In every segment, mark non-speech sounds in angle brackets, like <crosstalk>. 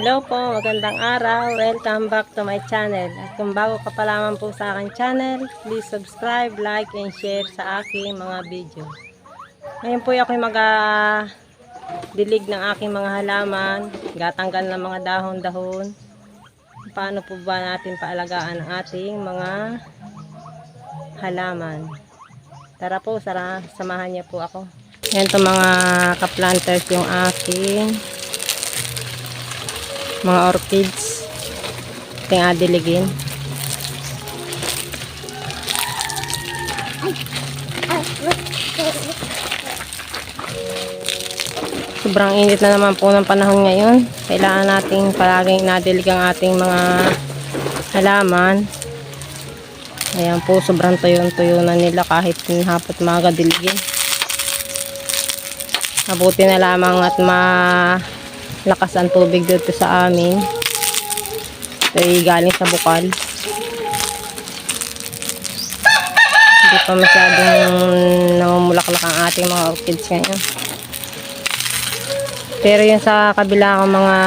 Hello po, magandang araw. Welcome back to my channel. At kung bago ka pa lamang po sa aking channel, please subscribe, like, and share sa aking mga video. Ngayon po ako mag dilig ng aking mga halaman, gatanggal ng mga dahon-dahon. Paano po ba natin paalagaan ang ating mga halaman? Tara po, sara, samahan niyo po ako. Yan to mga kaplanters yung aking mga orchids. Ating adiligin sobrang init na naman po ng panahon ngayon. Kailangan nating palaging nadilig ang ating mga halaman. Ayan po sobrang tuyo-tuyo na nila kahit hapot mga diligin. Mabuti na lamang at ma lakas ang tubig dito sa amin. Ito ay galing sa bukal. Hindi pa masyadong namumulaklak ang ating mga orchids ngayon. Pero yung sa kabila ng mga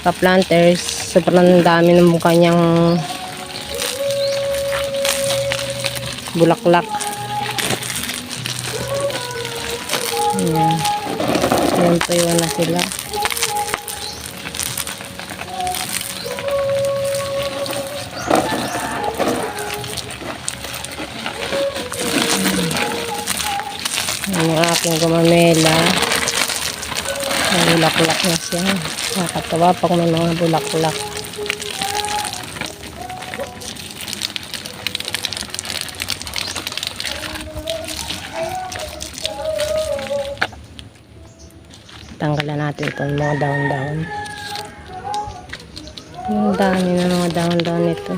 ka-planters, sobrang dami ng kanyang bulaklak. Ayan. Tuyo na sila. Ayan yung aking gumamela. May bulaklak na siya. Nakakatawa pag may mga bulaklak. Tanggalan natin itong mga daon-daon. Ang dami na mga daon-daon nito.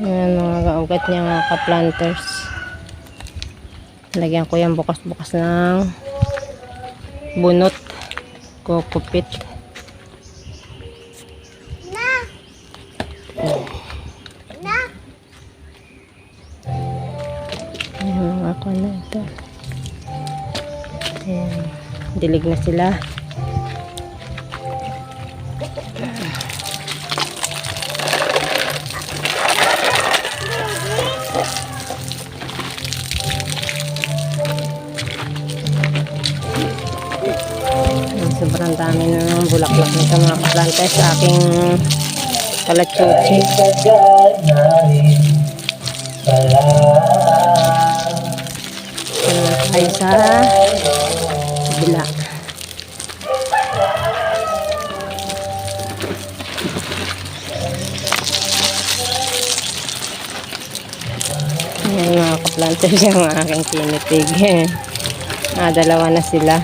Yan mga kaugat niya mga ka-planters. Lagyan ko yan bukas-bukas ng bunot. Kukupit. Dilig na sila. Sobrang dami ng bulaklak nito mga kaplantay sa aking kalachuchi. Tayo sa kaplanters yung aking kinitig. <laughs> Ah, dalawa na sila.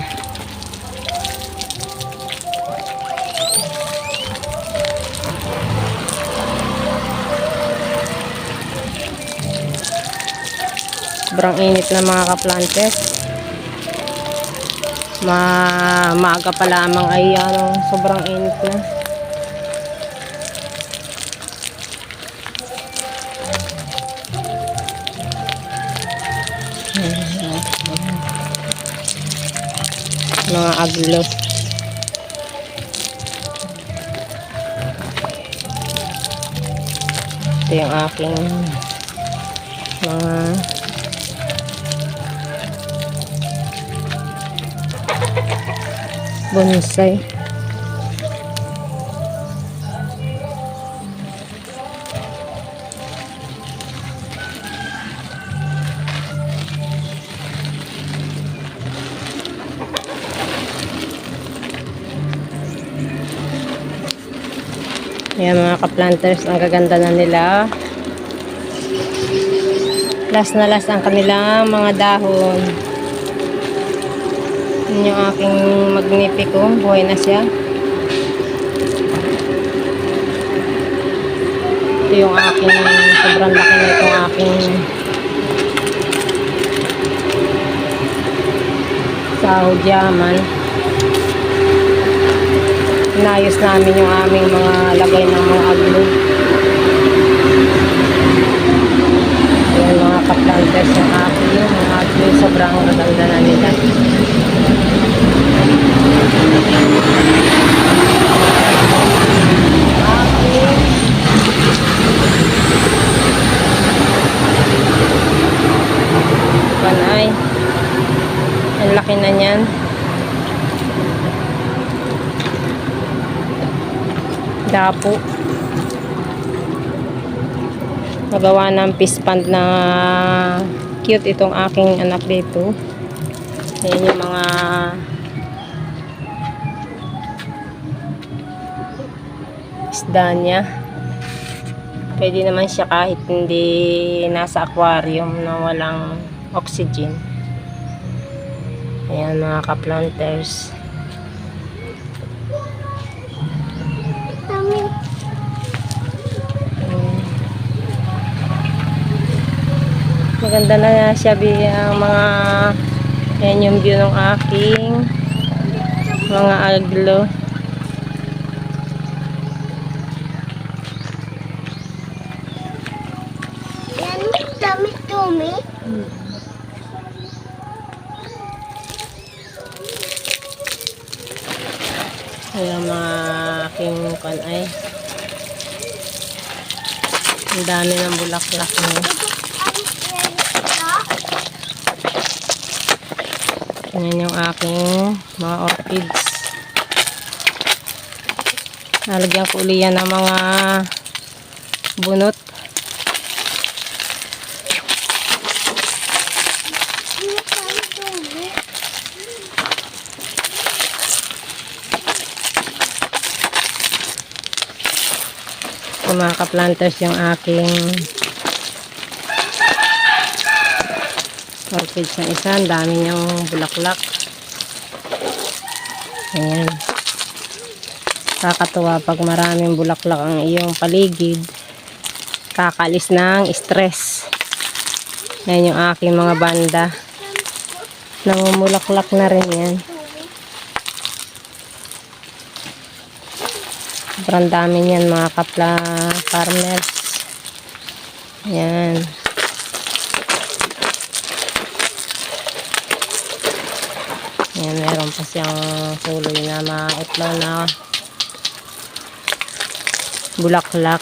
Sobrang init na mga kaplantes. Ma maaga pa lamang ay ano, sobrang init na. Mga aglos. Ito yung aking mga bonsai. Ayan mga ka-planters, ang gaganda na nila. Last na last ang kanilang mga dahon. Yun yung aking magnifico. Buhay na siya. Ito yung aking sobrang laki na itong aking sahod yaman inayos namin yung aming mga lagay ng mga aglo. Yung mga kaplanters ng aglo, mga aglo sobrang maganda na nila. Dapo. Magawa ng fish pond na cute itong aking anak dito. Ayan yung mga isda niya. Pwede naman siya kahit hindi nasa aquarium na walang oxygen. Ayan mga ka-planters. Maganda na nga siya ang mga ayan yung view ng aking mga aglo. yan dami dumi. Ayan mga aking pan ay ang dami ng bulaklak niya. Ayan yung aking mga orchids. Nalagyan ko uli yan ng mga bunot. Kung mga ka-planters yung aking orchids ng isa. Ang dami niyang bulaklak. Ayan. Kakatuwa pag maraming bulaklak ang iyong paligid. Kakalis ng stress. Ayan yung aking mga banda. Namumulaklak na rin yan. Sobrang dami niyan mga kapla farmers. Yan. Yan, meron pa siyang tuloy na maitlaw na bulaklak.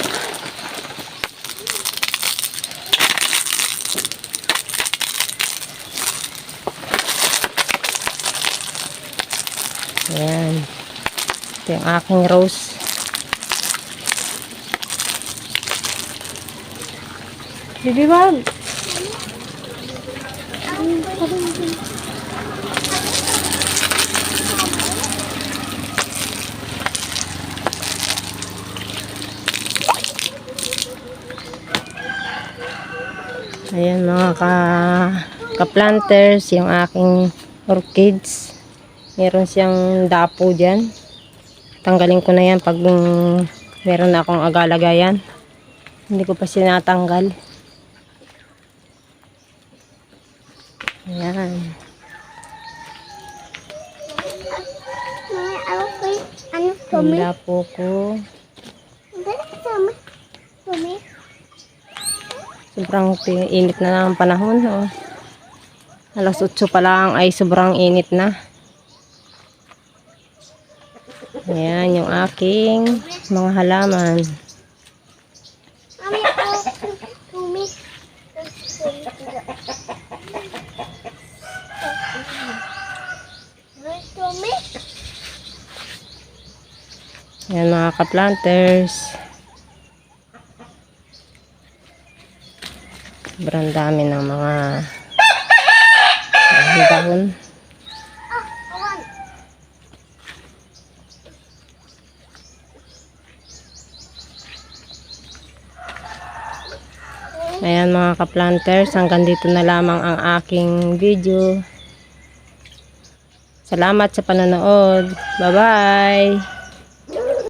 Yan. Ito yung aking rose. Bibi wag. Ayan mga ka, ka-planters, yung aking orchids. Meron siyang dapo dyan. Tanggalin ko na yan pag mm, meron na akong agalagayan. Hindi ko pa sinatanggal. Ayan. Mami, ano ko? Ano Yung dumi? dapo ko. Sobrang init na ng panahon. Oh. Alas 8 pa lang ay sobrang init na. Ayan yung aking mga halaman. Ayan mga ka-planters. Sobrang dami ng mga dahon. Ayan mga ka-planters, hanggang dito na lamang ang aking video. Salamat sa panonood. Bye-bye!